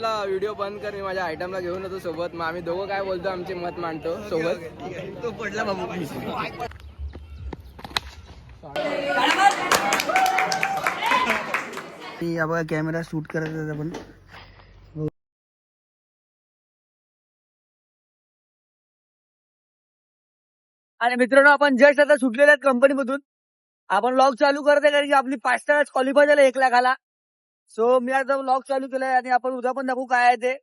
Video बंद कर मी माझ्या आयटमला घेऊन येतो सोबत. मग आम्ही दोघं काय बोलतो आमचे मत मांडतो सोबत. तो पडला बाबू कॅमेरा शूट करायचा आपण. आणि मित्रांनो आपण जस्ट आता सुटलेल्या कंपनीमधून आपण लॉग चालू करत आहे कारण की आपली पाच तास क्वालिफाय झालं एक लाखाला. सो मी आता लॉक चालू केलाय आणि आपण उद्या पण दाखवू काय आहे ते.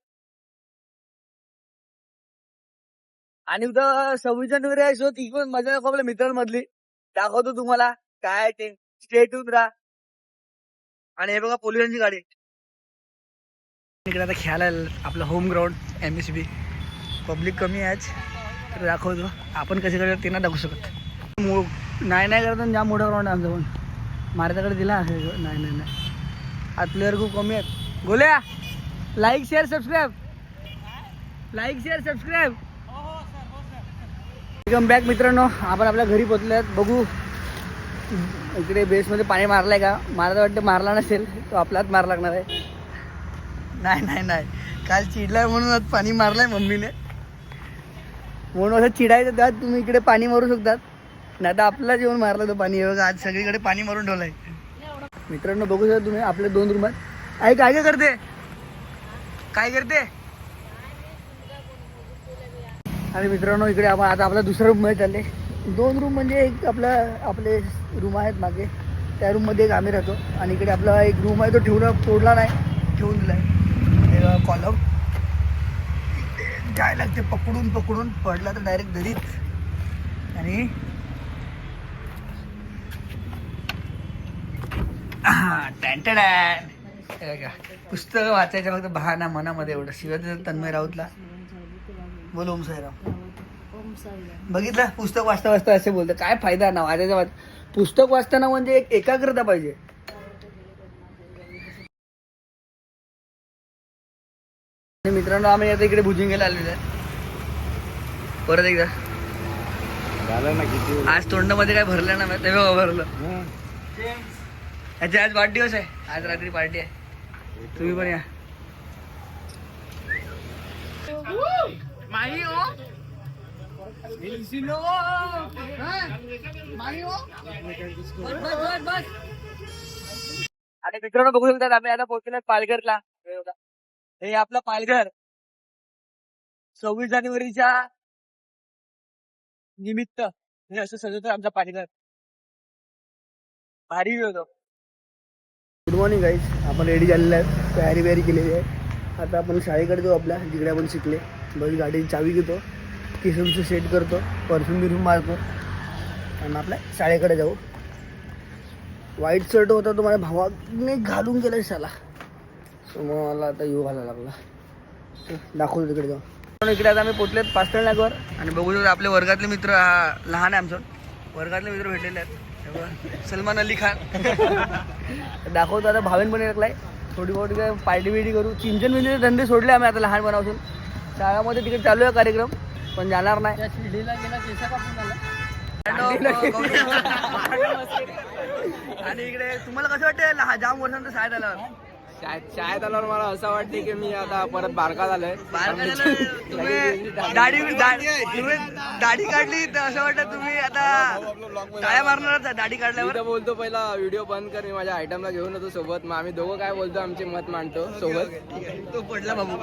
आणि उद्या सव्वीस जानेवारी आहे सो ती पण मजा नको आपल्या मित्रांमधली. दाखवतो तुम्हाला काय आहे ते. स्टेट राहा. आणि हे बघा पोलिसांची गाडी. इकडे आता खेळायला आपलं home ground M S B public कमी आहे तर दाखवतो. आपण कसे करतो ते दाखवू शकत. नाही नाही करत ज्या मोठा ग्राउंड आहे आमचा पण. मारताकडे दिला असेल नाही नाही नाही. आज प्लेअर खूप कमी आहेत. गोल्या like share subscribe like share subscribe welcome back मित्रांनो. आपण आपल्या घरी पोचले आहेत बघू. इकडे बेसमध्ये पाणी मारलंय का? मला तर वाटतं मारला नसेल तो आपलाच मार लागणार आहे. नाही नाही नाही. काल चिडलाय म्हणून आज पाणी मारलंय मम्मीने. म्हणून असं चिडायचं त्यात तुम्ही इकडे पाणी मारू शकतात. नाही तर आपलाच येऊन मारलं तो पाणी. आज सगळीकडे पाणी मारून ठेवलंय. मित्रांनो बघू शकता तुम्ही आपल्या दोन रूमात आई काय काय करते? काय करते? आणि मित्रांनो इकडे आपण आता आपला दुसरा रूममध्ये चालले. दोन रूम म्हणजे एक आपला आपले रूम आहेत मागे. त्या रूममध्ये एक आम्ही राहतो. आणि इकडे आपला एक रूम आहे तो ठेवला तोडला नाही. ठेवून दिलाय. म्हणजे, कॉलम जाय लागते. पकडून पकडून पडला तर डायरेक्ट दरीत आणि हा, बघा, पुस्तकं वाचायचं फक्त बहाना मनामध्ये एवढं. शिवाय तन्मय राऊतला. बोल ओम साईराम. बघितलं? पुस्तक वाचता वाचता असे बोलतं काय फायदा ना वाचायचा वाच पुस्तक वाचताना म्हणजे एक एकाग्रता पाहिजे. मित्रांनो आम्ही आता इकडे भुजिंगेला आलेलो आहे. परत एकदा. झालं ना किती? आज तोंडामध्ये काय भरलं ना ते बघा भरलं याचे आज वाढदिवस आहे. आज रात्री पार्टी आहे. तुम्ही पण या. माही हो. आणि मित्रांनो बघू शकतात आम्ही आता पोहोचलो पालघरला. हे आपलं पालघर. सव्वीस जानेवारीच्या निमित्त. हे असं सजवतो आमचा पालघर. भारी होतो. गुड मॉर्निंग गाईज आपण रेडी झालेलं आहे तयारी वयारी केलेली आहे. आता आपण शाळेकडे जाऊ आपल्या जिकडे आपण शिकले. बस गाडीची चावी घेतो. किसमचं सेट करतो. परफ्यूम बिरफ्यूम मारतो. आणि आपल्या शाळेकडे जाऊ. व्हाईट शर्ट होता तो माझ्या भावाने घालून गेला शाला. सो मग मला आता येऊ घालायला लागला. दाखवतो तिकडे जाऊ पण इकडे आता आम्ही पोचलेत पास्टल नागवर आणि बघू शकतो आपले वर्गातले मित्र लहान आहे आमचं. वर्गातले मित्र भेटलेले आहेत. सलमान अली खान. दाखवतो आता भावेन पण लागलाय थोडी बहुत काय पार्टी बिर्टी करू. चिंचन बिंचनचे धंदे सोडले आम्ही आता लहानपणापासून शाळामध्ये तिकडे चालू आहे कार्यक्रम पण जाणार नाही. आणि इकडे तुम्हाला कसं वाटतं लहा- जाम वर्षांचं शाळेत आल्यावर. शाळेत आल्यावर मला असं वाटते की मी आता परत बारका झालोय. दाढी दाढी- तुम्ही दाढी काढली तर असं वाटतं तुम्ही आता टाळ्या मारणारच आहे दाढी काढल्यावर. बोलतो पहिला व्हिडिओ बंद कर मी माझ्या आयटमला घेऊन येतो सोबत. मग आम्ही दोघं काय बोलतो आमचे मत मांडतो सोबत. तो पडला बाबू.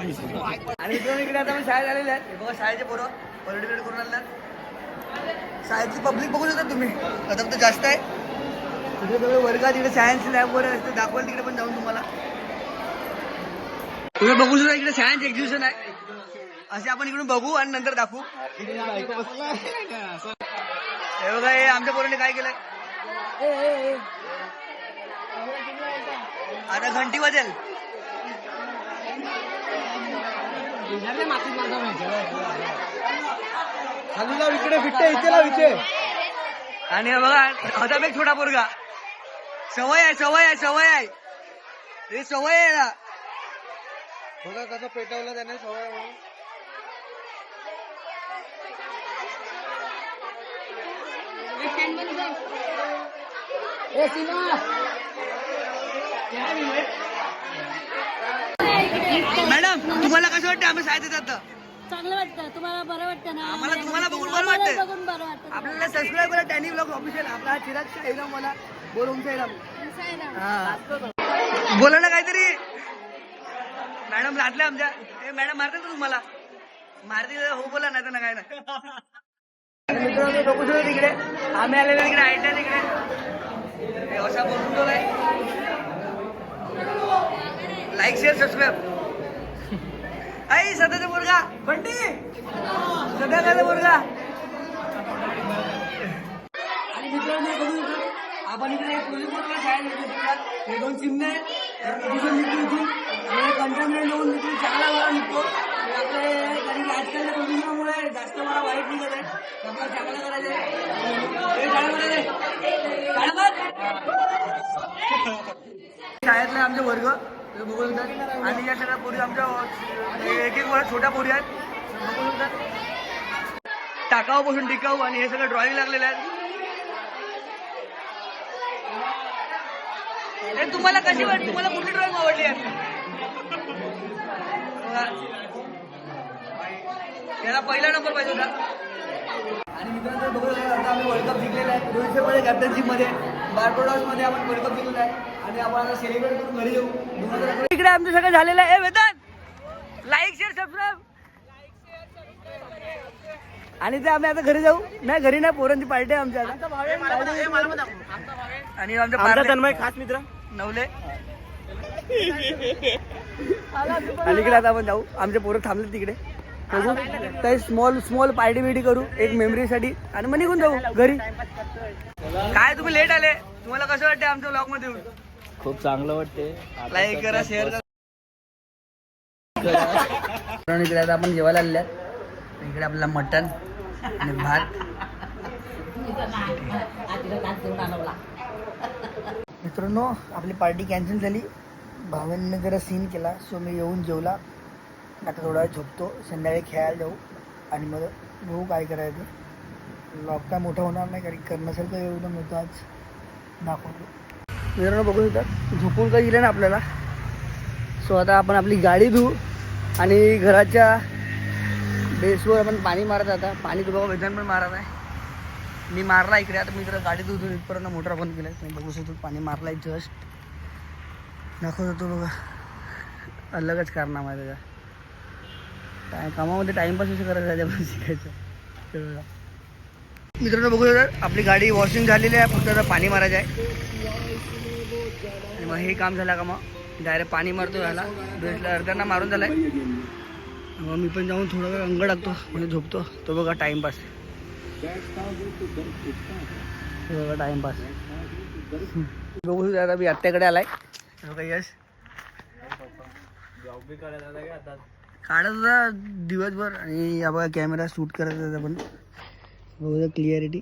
आणि इकडे आता मी शाळेत आलेले आहेत बघा शाळेचे पोरं करून शाळेची पब्लिक बघू शकता तुम्ही. आता तर जास्त आहे. तिकडे सगळे वर्गात इकडे सायन्स लॅब वर असते दाखवाल तिकडे पण जाऊन तुम्हाला. तुम्ही बघू शकता इकडे सायन्स एक्झिबिशन आहे. असे आपण इकडून बघू आणि नंतर दाखवू. हे बघा हे आमच्या पोरांनी काय केलंय? आता घंटी वाजेल. इकडे फिट्टे इथे इथे. आणि बघा एक छोटा पोरगा. सवय आहे सवय आहे सवय आहे. हे सवय आहे ना. बघा कसं पेटवलं त्याने सवय मॅडम तुम्हाला कसं वाटतं आम्ही येतात तर? चांगलं वाटतं. तुम्हाला बरं वाटतं ना? आम्हाला तुम्हाला बघून बरं वाटतंय. बघून बरं वाटतं. आपल्याला सबस्क्राईब करा टॅनी ब्लॉग ऑफिशियल आपला चिराग शाहीराम मला बोलून हा. बोला ना काहीतरी मॅडम लाटले आमच्या. ते मॅडम मारतील तुम्हाला? मारतील हो बोला नाही तर ना काय ना. मित्रांनो बघू शकतो तिकडे. आम्ही आलेलो तिकडे आयट्या तिकडे. असा बोलून ठेवलाय. लाईक शेअर सबस्क्राईब आई सध्याचा मुलगा. बंटी. सध्याचा मुलगा. आणि मित्रांनो बघू आपण इकडे कोल्हापूरला शाळेत हे दोन चिमणे आहेत. हे कंटेनमेंट होऊन इथून चांगला वारा निघतो. आणि आपले कारण की आजकालच्या प्रदूषणामुळे जास्त वारा वाईट निघत आहे. तर आपल्याला चांगला करायचं आहे. शाळेमध्ये दे. शाळेमध्ये. शाळेतले आमचे वर्ग बघू शकतात आणि या सगळ्या पोरी आमच्या एक एक वर्ग छोट्या पोरी आहेत. बघू शकतात टाकाऊ पासून टिकाऊ आणि हे सगळं ड्रॉइंग लागलेलं आहे. तुम्हाला कशी वाटली तुम्हाला कुठली ड्रॉइंग आवडली आहे? बघा. याला पहिला नंबर पाहिजे होता. आणि मित्रांनो बघू शकता आता आम्ही वर्ल्ड कप जिंकलेला आहे. रोहित शर्मा कॅप्टनशिपमध्ये बार्बोडॉसमध्ये आपण वर्ल्ड कप जिंकलेला आहे. आणि आपण आता सेलिब्रेट करून घरी येऊ. इकडे आमचं सगळं झालेलं आहे वेदांत. लाईक शेअर सबस्क्राईब आणि ते आम्ही आता घरी जाऊ. नाही घरी नाही पोरांची पार्टी आहे आमच्या आणि आमच्या आमचा तन्मय खास मित्र. नवले. अलीकडे आता आपण जाऊ. आमचे पोरं थांबले तिकडे. बघू. काही स्मॉल स्मॉल पार्टी बिटी करू. एक मेमरीसाठी आणि मग निघून जाऊ. घरी. काय तुम्ही लेट आले. तुम्हाला कसं वाटतं आमच्या ब्लॉगमध्ये येऊन? खूप चांगलं वाटते लाईक करा शेअर करा. इकडे आता आपण जेवायला आलेले आहेत. इकडे आपल्याला मटन आणि भात. मित्रांनो आपली पार्टी कॅन्सल झाली. भावांनी जरा सीन केला. सो मी येऊन जेवला. आता थोडा वेळ झोपतो. संध्याकाळी खेळायला जाऊ. आणि मग बघू काय करायचं. लॉक काय मोठा होणार नाही. कारण करण्यासारखं एवढं मिळतो आज. दाखवतो. मित्रांनो बघू शकता झोपून काही गेलं ना आपल्याला. सो आता आपण आपली गाडी धुवू आणि घराच्या बेसवर आपण पाणी मारत आता. पाणी तर वेदन पण मारत आहे. मी मारला इकडे. आता मी जरा गाडी धुतो इथपर्यंत मोटर बंद केलं मी बघू शकतो पाणी मारला आहे जस्ट दाखवत होतो बघा. अलगच कारनामा आहे त्याचा. काय कामामध्ये टाईमपास कसं करायचं त्याच्यामध्ये शिकायचं. ते बघा. मित्रांनो बघू शकता आपली गाडी वॉशिंग झालेली आहे फक्त आता पाणी मारायचं आहे. आणि मग हे काम झालं का मग? डायरेक्ट पाणी मारतो याला बेसला अर्ध्यांना मारून झालाय. मग मी पण जाऊन थोडा वेळ अंग टाकतो म्हणजे झोपतो. तो बघा टाईमपास हे बघा टाईमपास बघू शकता आता मी आत्याकडे आलाय. हे यश. काढत होता दिवसभर आणि या बघा कॅमेरा शूट करत होता आपण. बघू क्लिअरिटी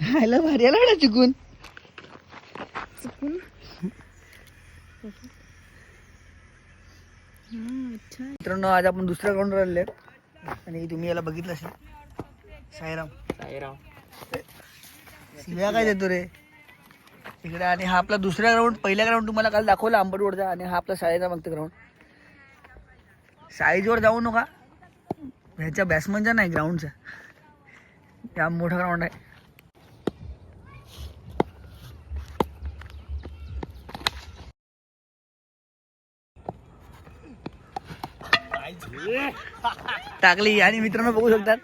हायला भारी आला ना चुकून. मित्रांनो आज आपण दुसऱ्या ग्राउंडवर आलेले आहेत. आणि तुम्ही याला बघितलं असेल. साईराम. शिव्या काय देतो रे? तिकडे आणि हा आपला दुसरा ग्राउंड पहिला ग्राउंड तुम्हाला काल दाखवला आंबटवडचा आणि हा आपला शाळेचा मागचा ग्राउंड साईजवर जाऊ नका. ह्याच्या बॅट्समनचा नाही ग्राउंडचा या मोठा ग्राउंड आहे. टाकली आणि मित्रांनो बघू शकतात.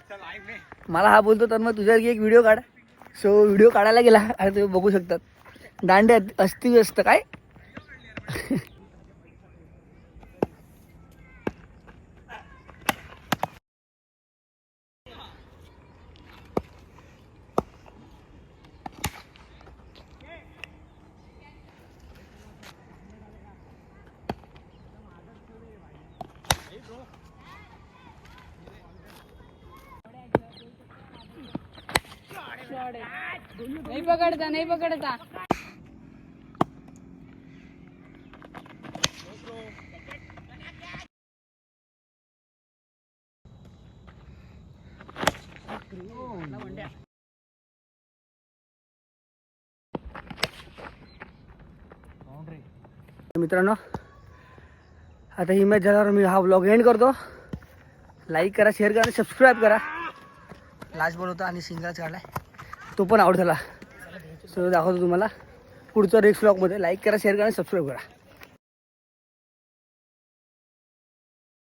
मला हा बोलतो तर मग तुझ्यासारखी एक व्हिडिओ काढ. सो व्हिडिओ काढायला गेला. आणि तुम्ही बघू शकतात. दांड्यात अस्तिव्यस्त काय? नाही पकडता नाही पकडता. मित्रांनो आता ही मॅच झाल्यावर मी हा ब्लॉग एंड करतो. लाईक करा शेअर करा सबस्क्राईब करा. लास्ट बॉल होता आणि सिंगलच काढलाय. तो पण आवड झाला सो दाखवतो तुम्हाला. पुढचा नेक्स्ट ब्लॉगमध्ये लाईक करा शेअर करा सबस्क्राईब करा.